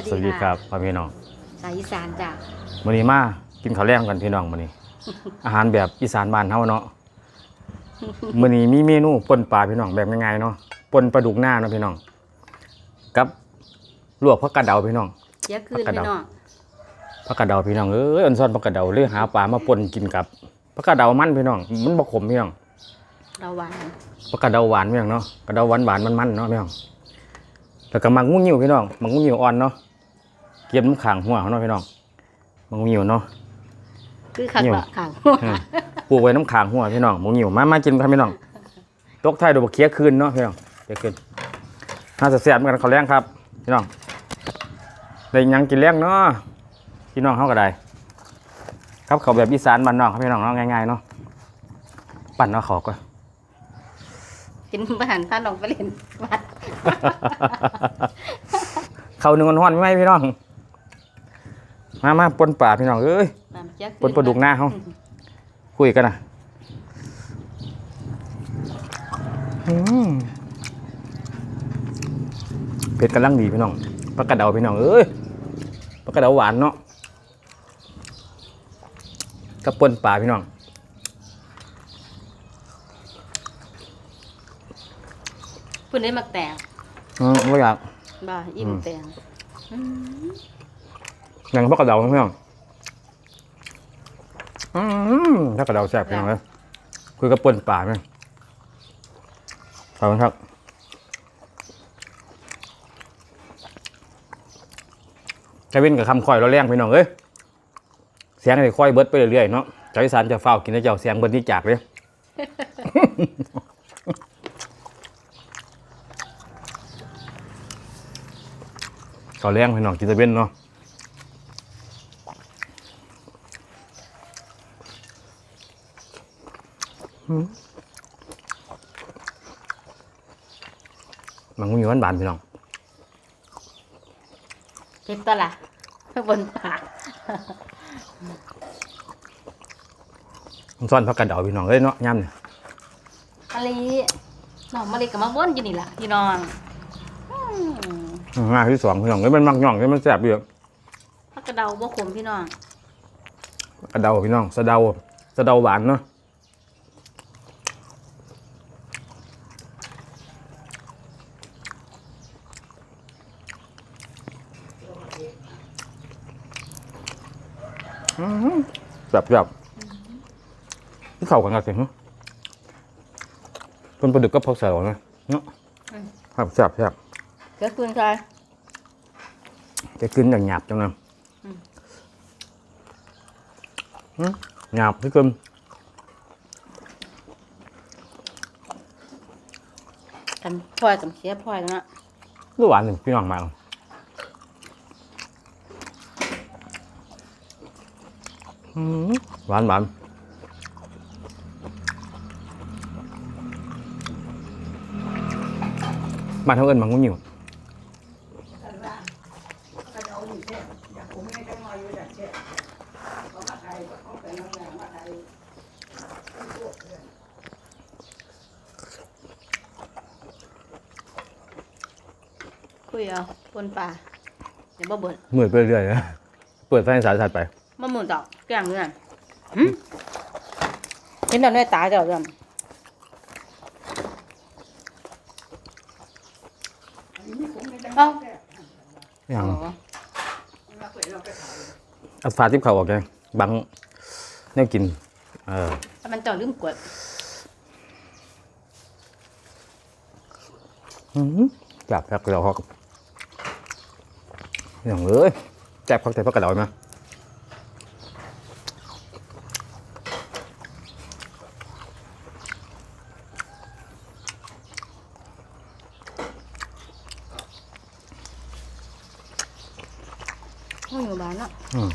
ครับสสวัวัสสดีดีคค่ะรับพ่อพี่น้องสายอีสานจ้ะมื้อนี้มากินข้าวแรงกันพี่น้องมื้อนี้ อาหารแบบอีสานบ้านเฮาเนาะมื้อนี้มีเมนูป่นปลาพี่น้องแบบง่ายๆเนาะป่นปลาดุกหน้าเนาะพี่น้อง กับลวกผักกาดดาวพี่น้องเสียคืนผักกาดพี่ดาวน้องผักกาดดาวพี่น้องเอ้ยอันซ่อนผักกาดดาวเลยหาปลามาป่นกินกับผักกาดดาวมันพี่น้อง มันบ่ขมพี่น้องเราหวานผักกาดดาวหวานพี่น้องเนาะกระดาวหวานหวานๆมันๆเนาะพี่น้องแล้วก็มักงูหิวพี่น้องมักงูหิวอ่อนเนาะ เก็บน้ำขางหัวเขาเนาะพี่น้องมักงูหิวเนาะ คือขัดนิ่วบะข่าวอืมปลูกไว้น้ำขางหัวพี่น้องหมูหิวมามากินครับพี่น้องตกไทายดูบกเคี้ยคืนเนาะพี่น้องเคี้ยคืนน่าจะเสียบเหมือนกันเขาวแรงครับพี่น้องได้หยังกินแรงเนาะพี่น้องเขาก็ได้ครับเขาวแบบอีสานบ้านนอกครับพี่น้องเนาะง่ายๆเนาะปั่นเนาะเขาก็กินอาหารท่านลองไปเล่นวัดเขาหนึ่งห้อนๆไม่ไหมพี่น้อง มามาปนป่าพี่น้องเอ้ยน้ำเสียคืปนปลาดุกหน้าเขาคุยกันนะอืมเผ็ดกำลังดีพี่น้องปลากระเดาพี่น้องเอ้ยปลากระเดาหวานเนาะกับปนป่าพี่น้องเพิ่นได้มักแตงอืมไม่อยากบ่อิ่มแตง อืมอย่างปลากระเดาพี่น้องอืมปลากระเดาแซ่บพี่น้องเลยคุยกับปนป่าไหมขอบคุณครับแควินกับคำคอยเราแรงพี่น้องเอ้ยเสียงจะค่อยเบิดไปเรื่อยๆเนาะเจ้าอีสานจะเฝ้ากินแล้วเจ้าเสียงเบิดนี่จากเลยเขาวแรงพี่น้องกินตะเวนเนาะ มมันก็มีหวานบานๆพี่น้องเก็บตัวละบนปากมันซ่อนพักกระเดาพี่น้องเลยเนาะย่ำเนี่ยมะลิน้องมะลิกับมะม่วนอยู่นี่ล่ะพี่น้องอืมงานที่สองพี่น้องเลยมันมักย่องเลยมันแซ่บเยอะผักกระเดาบ่ขมพี่น้องกระเดาพี่น้องสะเดาสะเดาหวานเนาะอื้อหือ แบบแบบที่เข่ากันกันสิฮะเป็นปลาดุกก็พกใส่หรอนะเนาะครับแซ่บแซ่บเสียคืนใครจะกินอย่างหยาบจังนะอืมอืมหยาบที่กินกันพลอยกับเสียพลอยแล้วนะรู้หวานหนึ่งพี่น้องมากอืม หวานหวานมาเท่าเอิญมังงุ่นอยู่คุยเอาบนป่าเดี๋ยวบ่เบิดมืดไปเรื่อยๆนะ เปิดไฟสายสัตว์ไป มะม่วงดอกแกงเนื้อหึเห็นดอกในตาเจ้าจังเอ้าอย่างอ๋อเอาฟ้าทิพเขาออกไงบังเนี่ยกิน เออถ้ามันเจ้าลืมกดอืมจับแพ็กกระเดาฮอกอย่างเอ้ยแจ็บพักแต่พักกระเดาไหม อยู่บ้านเนาะอืม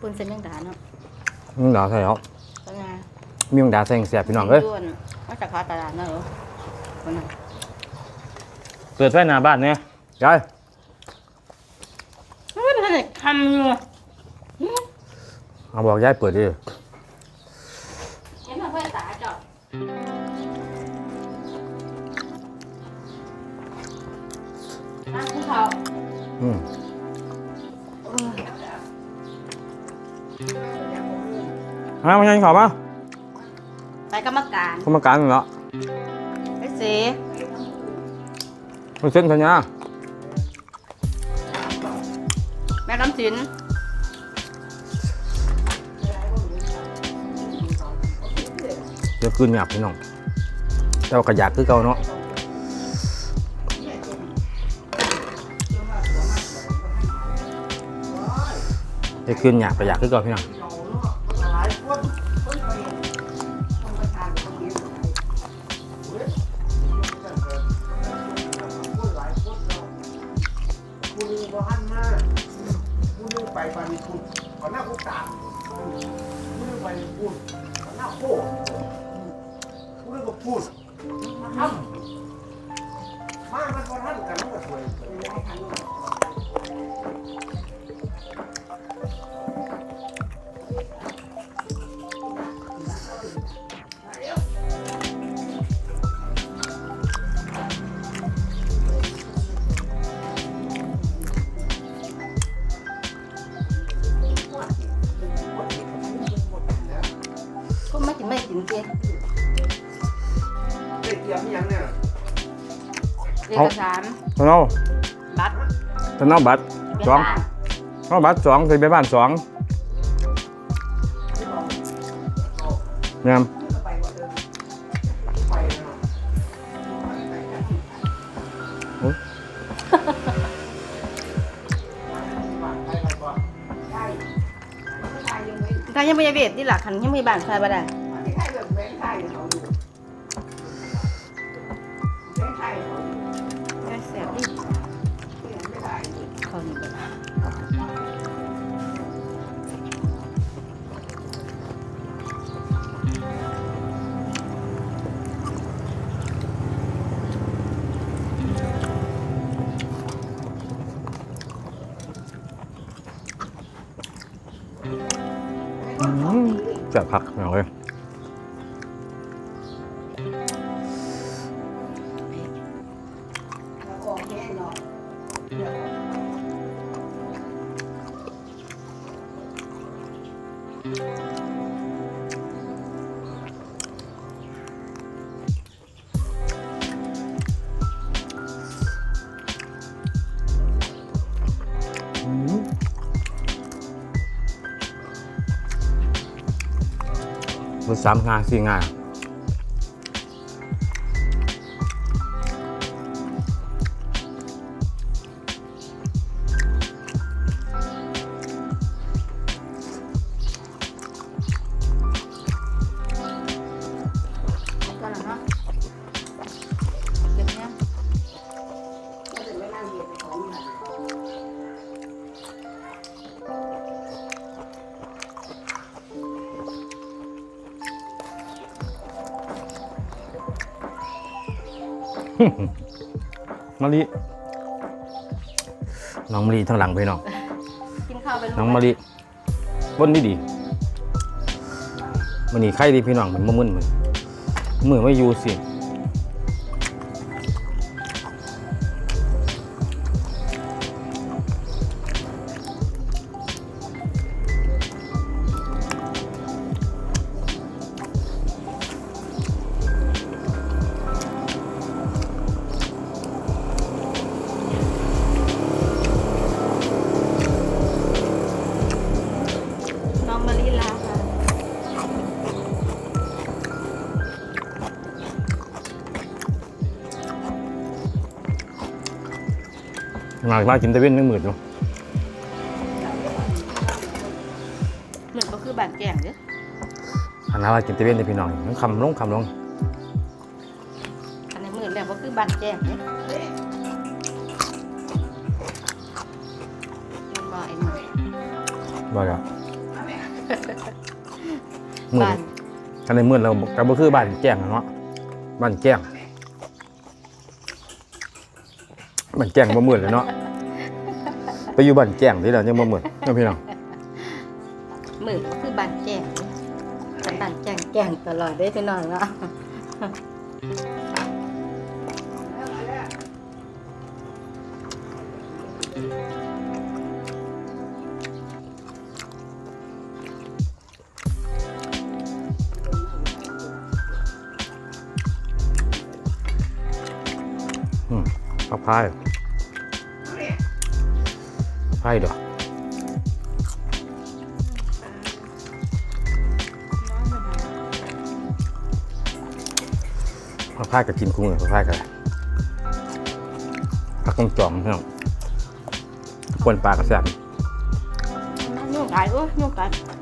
ปุ่นเส้นยังดาเนาะมึงด่าใส่เขาก็งามีมึงด่าใส่แสบพี่น้องเอ้ยด้วนมาจากคาตลาดเนาะเออคนน่ะเปิดไฟหน้าบ้านเนี่ยยาย ทำอยู่ เอาบอกยายเปิดดิเห็นมาเพื่อนตาจอดนั่งเขาอืมฮะมันยังขอป่ะไปกรรมการกรรมการเหรอไปเสมันเส้นสัญญาแม่กำสิน ดี๋ยวคืนหยาบพี่น้องแต่ว่ากระยากคือเก่าเนาะเดี๋ยวคืนหยาบกระยากคือเก่าพี่น้อง เตรียมยังเนี่ยเอกสารตอนเอาบัตรตอนเอาบัตรเป็นสองบ้านเอาบัตรสองเคยไปบ้านสองเนี่ยไปกว่าเดิมไปเนาะถ้ายังไม่ได้เวทที่หลักคันยังไม่บ้านใครบ่ได้ จะพักเหงาเลยมั สามงานสี่งาน มะลิน้องมะลิทั้งหลังพี่น้องกินข้าวไปลูกน้องมะลิบนนี่ดีมันนี่ไข่ดีพี่น้องมันมะมึนมันมือไม่อยู่สิ มาบ้านกินตะเวนนึงหมื่นอยู่เหมือนก็คือบ้านแก่งเด้อหันหน้าว่ากินตะเวนเลยพี่น้องมันคำลงคำลงอันนี้เหมือนแบบก็คือบ้านแก่งเด้อมันบ่ไอ้หนูว่าจะหมื่บ้านนกันในหมื่นเราก็บ่คือบ้านแจ้งอะเนาะบ้านแจ้ง บ้านแจ้งบ่มื่นเลยเนาะไปอยู่บ้านแจ้งที่แล้วยังบ่หมดเนาะพี่น้องมือก็คือบ้านแจ้งฉันบ้านแจ้งแจ้งตลอดได้พี่น้องเนาะ พายพายดอกผักพายกับกินคุ้งเลยผักพายกันผักกงจอมพี่น้องปนปลากระแซบยุ่งไก่โอ้ยยุ่งก่ยุ่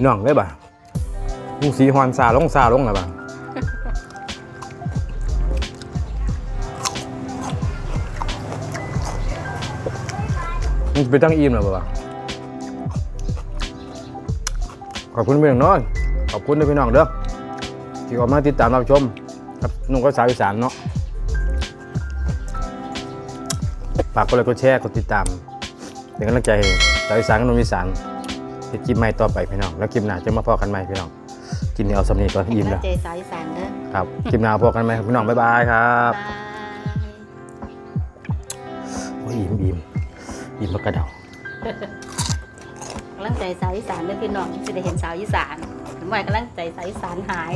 พี่น้องได้ป่ะลุงสีฮอนซาลงซาลงแล้วป่ะมันไปตั้งอิ่มแล้วป่ะขอบคุณพี่น้องเนาะขอบคุณด้วยพี่น้องเด้อที่ออกมาติดตามรับชมครับนุ่งก็สาวอีสานเนาะฝากกดไลค์กดแชร์กดติดตามเป็นกำลังใจให้สาวอีสานกับนุ่งอีสาน เฮ็ดคลิปใหม่ต่อไปพี่น้อง แล้วคลิปหน้าจะมาพอกันใหม่พี่น้องกินนี่เอาสำนีก่อนอิ่มแล้วใจสายอีสานเด้อครับคลิปหน้าพอกันใหม่ครับพี่น้องบ๊ายบายครับบายโอ้ยอิ่มอิ่มอิ่มมากระเดากำลังใจสาวอีสานเด้อพี่น้องจะได้เห็นสาวอีสานถึงวัยกำลังใจสาวอีสานหาย